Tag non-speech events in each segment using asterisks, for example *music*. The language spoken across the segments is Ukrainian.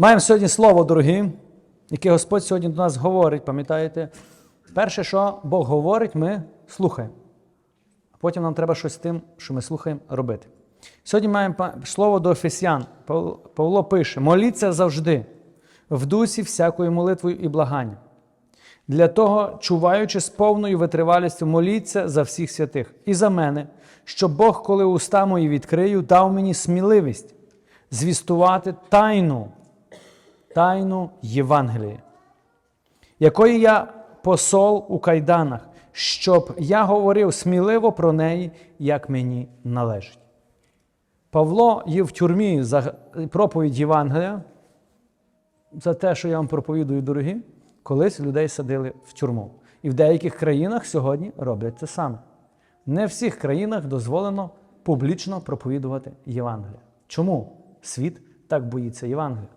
Маємо сьогодні слово, дорогі, яке Господь сьогодні до нас говорить, пам'ятаєте? Перше, що Бог говорить, ми слухаємо. А потім нам треба щось з тим, що ми слухаємо, робити. Сьогодні маємо слово до Ефесян. Павло пише: моліться завжди, в дусі всякою молитвою і благанням. Для того, чуваючи з повною витривалістю, моліться за всіх святих і за мене, щоб Бог, коли уста мої відкрию, дав мені сміливість звістувати тайну, тайну Євангелії, якої я посол у кайданах, щоб я говорив сміливо про неї, як мені належить. Павло є в тюрмі за проповідь Євангелія, за те, що я вам проповідую, дорогі, колись людей садили в тюрму. І в деяких країнах сьогодні роблять це саме. Не в всіх країнах дозволено публічно проповідувати Євангелія. Чому світ так боїться Євангелія?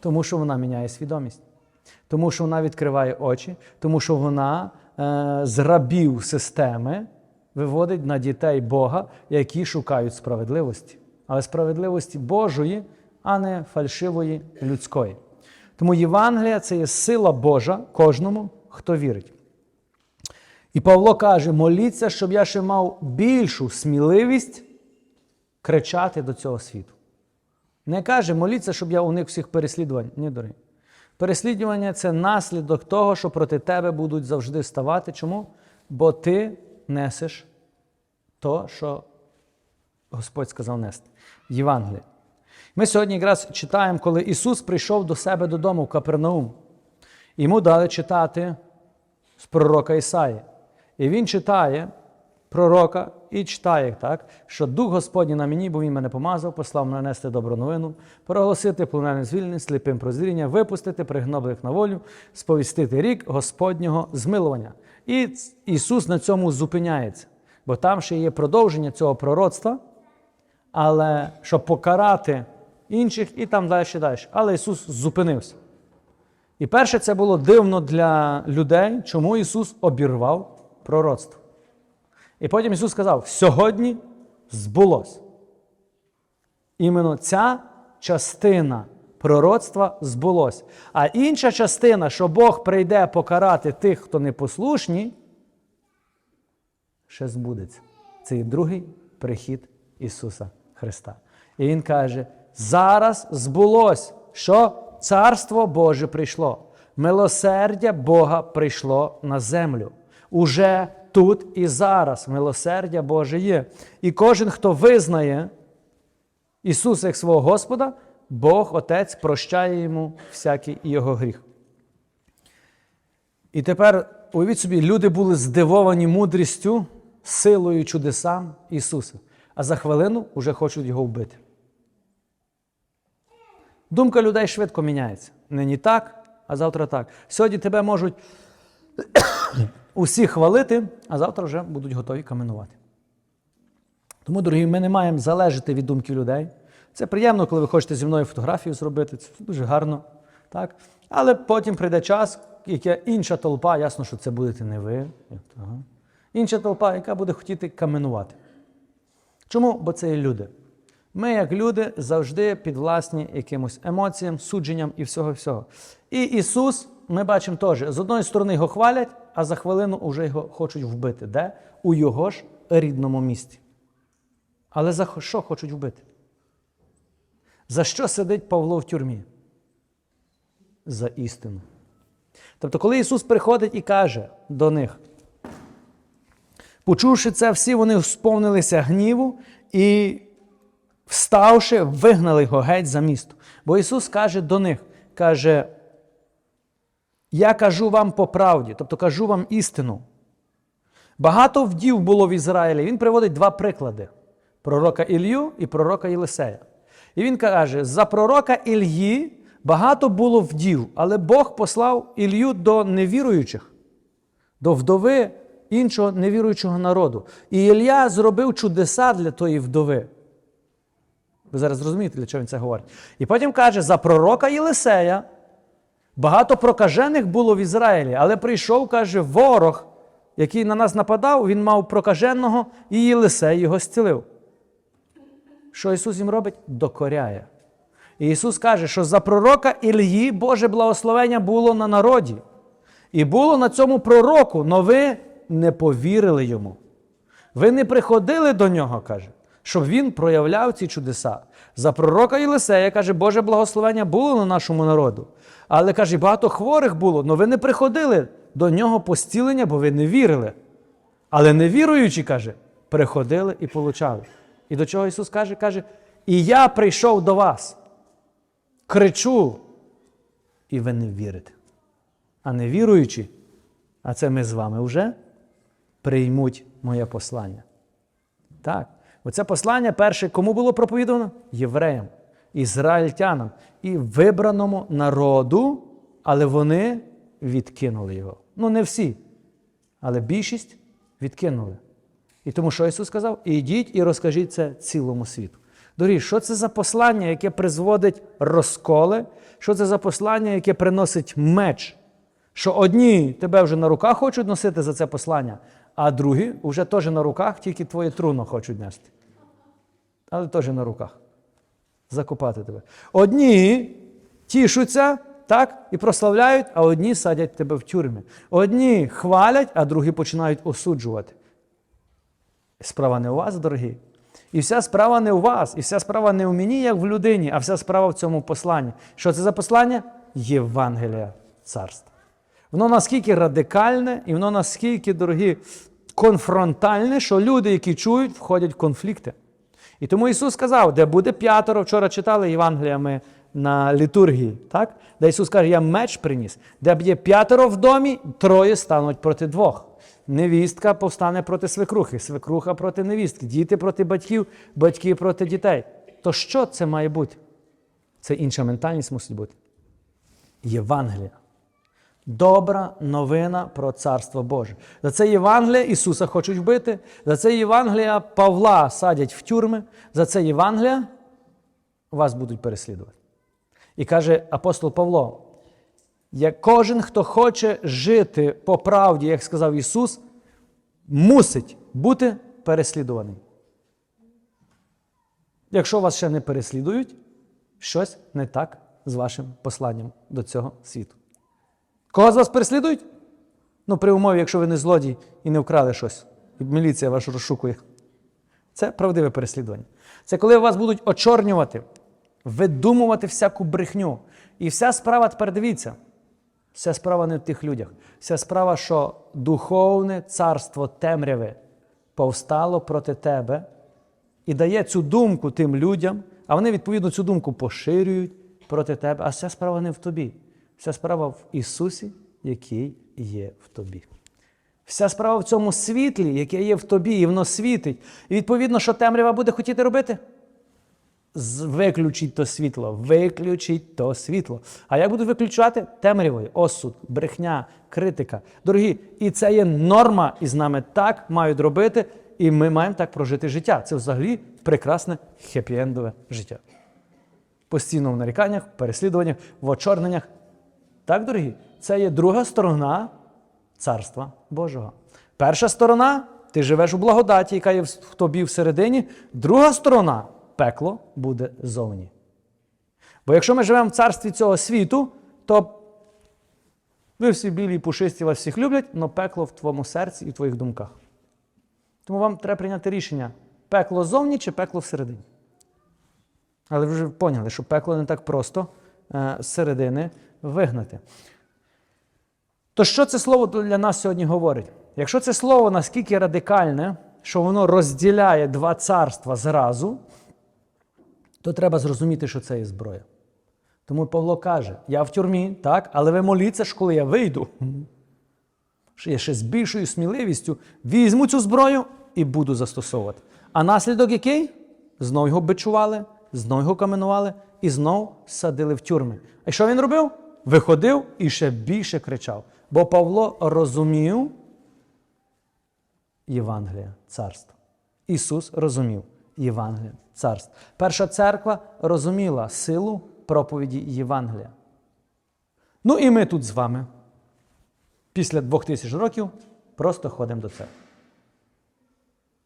Тому що вона міняє свідомість, тому що вона відкриває очі, тому що вона е, з рабів системи виводить на дітей Бога, які шукають справедливості. Але справедливості Божої, а не фальшивої людської. Тому Євангелія це є сила Божа кожному, хто вірить. І Павло каже: моліться, щоб я ще мав більшу сміливість кричати до цього світу. Не каже, моліться, щоб я уник всіх переслідувань. Ні, дорогі. Переслідування це наслідок того, що проти тебе будуть завжди ставати. Чому? Бо ти несеш то, що Господь сказав нести. Євангеліє. Ми сьогодні якраз читаємо, коли Ісус прийшов до себе додому в Капернаум. Йому дали читати з пророка Ісаї. І він читає пророка і читає, так, що Дух Господній на мені, бо Він мене помазав, послав мене нести добру новину, проголосити полонених звільнення, сліпим прозріння, випустити пригноблих на волю, сповістити рік Господнього змилування. І Ісус на цьому зупиняється, бо там ще є продовження цього пророцтва, але щоб покарати інших і там далі далі. Але Ісус зупинився. І перше, це було дивно для людей, чому Ісус обірвав пророцтво. І потім Ісус сказав: сьогодні збулось. Іменно ця частина пророцтва збулось. А інша частина, що Бог прийде покарати тих, хто непослушні, ще збудеться. Це і другий прихід Ісуса Христа. І Він каже: зараз збулось, що Царство Боже прийшло, милосердя Бога прийшло на землю. Уже тут і зараз милосердя Боже є. І кожен, хто визнає Ісуса як свого Господа, Бог Отець прощає йому всякий його гріх. І тепер уявіть собі, люди були здивовані мудрістю, силою чудесам Ісуса, а за хвилину вже хочуть його вбити. Думка людей швидко міняється. Нині так, а завтра так. Сьогодні тебе можуть *coughs* усі хвалити, а завтра вже будуть готові каменувати. Тому, дорогі, ми не маємо залежати від думки людей. Це приємно, коли ви хочете зі мною фотографію зробити, це дуже гарно. Так? Але потім прийде час, яке інша толпа, ясно, що це будете не ви. Інша толпа, яка буде хотіти каменувати. Чому? Бо це є люди. Ми, як люди, завжди підвласні якимось емоціям, судженням і всього-всього. І Ісус, ми бачимо теж, з одної сторони його хвалять, а за хвилину вже його хочуть вбити. Де? У його ж рідному місті. Але за що хочуть вбити? За що сидить Павло в тюрмі? За істину. Тобто, коли Ісус приходить і каже до них, почувши це, всі вони сповнилися гніву і, вставши, вигнали його геть за місто. Бо Ісус каже до них, каже, я кажу вам по правді, тобто кажу вам істину. Багато вдів було в Ізраїлі. Він приводить два приклади: пророка Ілью і пророка Єлисея. І він каже: за пророка Ільї багато було вдів, але Бог послав Ілью до невіруючих, до вдови іншого невіруючого народу. І Ілля зробив чудеса для тої вдови. Ви зараз зрозумієте, для чого він це говорить. І потім каже: за пророка Єлисея багато прокажених було в Ізраїлі, але прийшов, каже, ворог, який на нас нападав, він мав прокаженого, і Єлисей його зцілив. Що Ісус їм робить? Докоряє. І Ісус каже, що за пророка Ілії Боже благословення було на народі. І було на цьому пророку, но ви не повірили йому. Ви не приходили до нього, каже, щоб він проявляв ці чудеса. За пророка Єлисея каже, Боже благословення було на нашому народу. Але каже, багато хворих було, але ви не приходили до нього постілення, бо ви не вірили. Але невіруючі, каже, приходили і получали. І до чого Ісус каже? Каже, і я прийшов до вас, кричу, і ви не вірите. А не віруючі, а це ми з вами вже приймуть моє послання. Так. Оце послання перше кому було проповідано? Євреям, ізраїльтянам і вибраному народу, але вони відкинули його. Ну, не всі, але більшість відкинули. І тому що Ісус сказав? Ідіть і розкажіть це цілому світу. Дорогі, що це за послання, яке призводить розколи? Що це за послання, яке приносить меч? Що одні тебе вже на руках хочуть носити за це послання, а другі вже теж на руках, тільки твоє труно хочуть нести. Але теж на руках. Закопати тебе. Одні тішуться так, і прославляють, а одні садять тебе в тюрмі. Одні хвалять, а другі починають осуджувати. Справа не у вас, дорогі. І вся справа не у вас, і вся справа не у мені, як в людині, а вся справа в цьому посланні. Що це за послання? Євангелія царства. Воно наскільки радикальне, і воно наскільки, дорогі, конфронтальне, що люди, які чують, входять в конфлікти. І тому Ісус сказав, де буде п'ятеро, вчора читали Євангелія ми на літургії, так? де Ісус каже, я меч приніс, де б є п'ятеро в домі, троє стануть проти двох. Невістка повстане проти свекрухи, свекруха проти невістки, діти проти батьків, батьки проти дітей. То що це має бути? Це інша ментальність мусить бути. Євангелія. Добра новина про Царство Боже. За це Євангелія Ісуса хочуть вбити, за це Євангелія Павла садять в тюрми, за це Євангелія вас будуть переслідувати. І каже апостол Павло: як кожен, хто хоче жити по правді, як сказав Ісус, мусить бути переслідуваний. Якщо вас ще не переслідують, щось не так з вашим посланням до цього світу. Кого з вас переслідують? Ну, при умові, якщо ви не злодій і не вкрали щось, міліція вас розшукує. Це правдиве переслідування. Це коли вас будуть очорнювати, видумувати всяку брехню. І вся справа тепер дивіться. Вся справа не в тих людях. Вся справа, що духовне царство темряви повстало проти тебе і дає цю думку тим людям, а вони, відповідно, цю думку поширюють проти тебе. А вся справа не в тобі. Вся справа в Ісусі, який є в тобі. Вся справа в цьому світлі, яке є в тобі, і воно світить. І відповідно, що темрява буде хотіти робити? Виключіть то світло, виключіть то світло. А як будуть виключати? Темрявою, осуд, брехня, критика. Дорогі, і це є норма, і з нами так мають робити, і ми маємо так прожити життя. Це взагалі прекрасне хеппі-ендове життя. Постійно в наріканнях, переслідуваннях, в очорненнях. Так, дорогі, це є друга сторона Царства Божого. Перша сторона ти живеш у благодаті, яка є в тобі всередині. Друга сторона пекло буде зовні. Бо якщо ми живемо в царстві цього світу, то ви всі білі і пушисті вас всіх люблять, але пекло в твоєму серці і в твоїх думках. Тому вам треба прийняти рішення: пекло зовні чи пекло всередині. Але ви вже поняли, що пекло не так просто е, зсередини вигнати. То що це слово для нас сьогодні говорить? Якщо це слово наскільки радикальне, що воно розділяє два царства зразу, то треба зрозуміти, що це є зброя. Тому Павло каже: я в тюрмі, так, але ви моліться, що коли я вийду, що я ще з більшою сміливістю візьму цю зброю і буду застосовувати. А наслідок який? Знов його бичували, знов його каменували і знов садили в тюрми. А що він робив? Виходив і ще більше кричав. Бо Павло розумів Євангелія царства. Ісус розумів Євангелія царства. Перша церква розуміла силу проповіді Євангелія. Ну і ми тут з вами після двох тисяч років просто ходимо до церкви.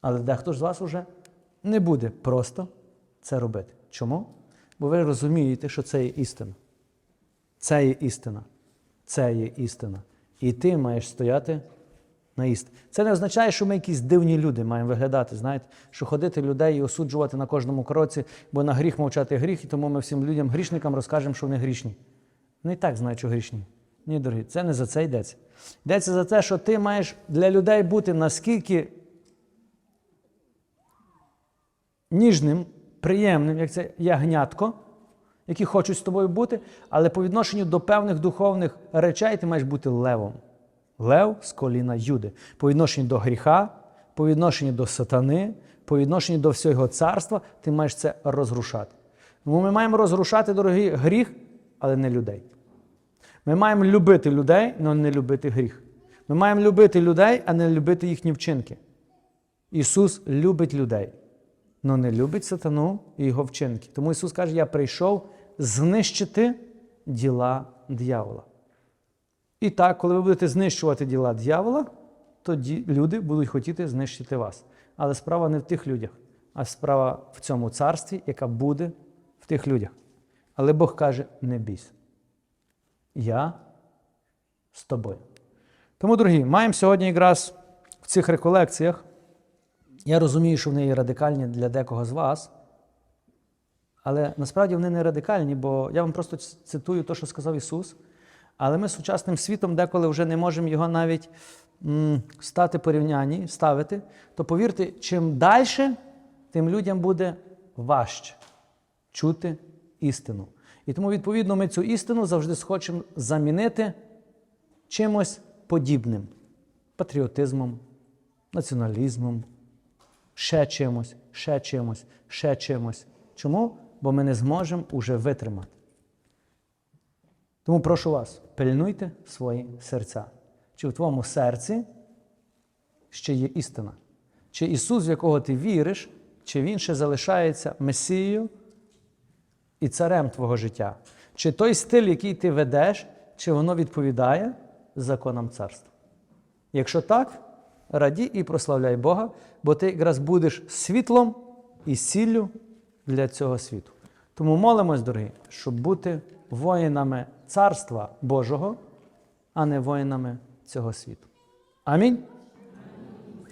Але дехто ж з вас уже не буде просто це робити. Чому? бо ви розумієте, що це є істина. Це є істина. Це є істина. І ти маєш стояти на істині. Це не означає, що ми якісь дивні люди маємо виглядати, знаєте, що ходити людей і осуджувати на кожному кроці, бо на гріх мовчати гріх, і тому ми всім людям, грішникам, розкажемо, що вони грішні. Вони і так знають, що грішні. Ні, дорогі, це не за це йдеться. Йдеться за те, що ти маєш для людей бути наскільки ніжним, приємним, як це ягнятко, які хочуть з тобою бути, але по відношенню до певних духовних речей ти маєш бути левом. Лев з коліна Юди. По відношенню до гріха, по відношенню до сатани, по відношенню до всього царства, ти маєш це розрушати. Тому ми маємо розрушати, дорогі, гріх, але не людей. Ми маємо любити людей, але не любити гріх. Ми маємо любити людей, а не любити їхні вчинки. Ісус любить людей, але не любить сатану і його вчинки. Тому Ісус каже: Я прийшов знищити діла диявола. І так, коли ви будете знищувати діла дьявола, тоді люди будуть хотіти знищити вас. Але справа не в тих людях, а справа в цьому царстві, яка буде в тих людях. Але Бог каже: не бійся. Я з тобою. Тому, дорогі, маємо сьогодні якраз в цих реколекціях. Я розумію, що вони є радикальні для декого з вас, але насправді вони не радикальні, бо я вам просто цитую те, що сказав Ісус. Але ми сучасним світом деколи вже не можемо його навіть м, стати порівнянні, ставити. То повірте, чим далі, тим людям буде важче чути істину. І тому, відповідно, ми цю істину завжди схочемо замінити чимось подібним: патріотизмом, націоналізмом, ще чимось, ще чимось, ще чимось. Чому? Бо ми не зможемо уже витримати. Тому прошу вас, пильнуйте свої серця. Чи в твоєму серці ще є істина? Чи Ісус, в якого ти віриш, чи Він ще залишається Месією і царем твого життя? Чи той стиль, який ти ведеш, чи воно відповідає законам царства? Якщо так, раді і прославляй Бога, бо ти якраз будеш світлом і сіллю для цього світу. Тому молимось, дорогі, щоб бути воїнами Царства Божого, а не воїнами цього світу. Амінь.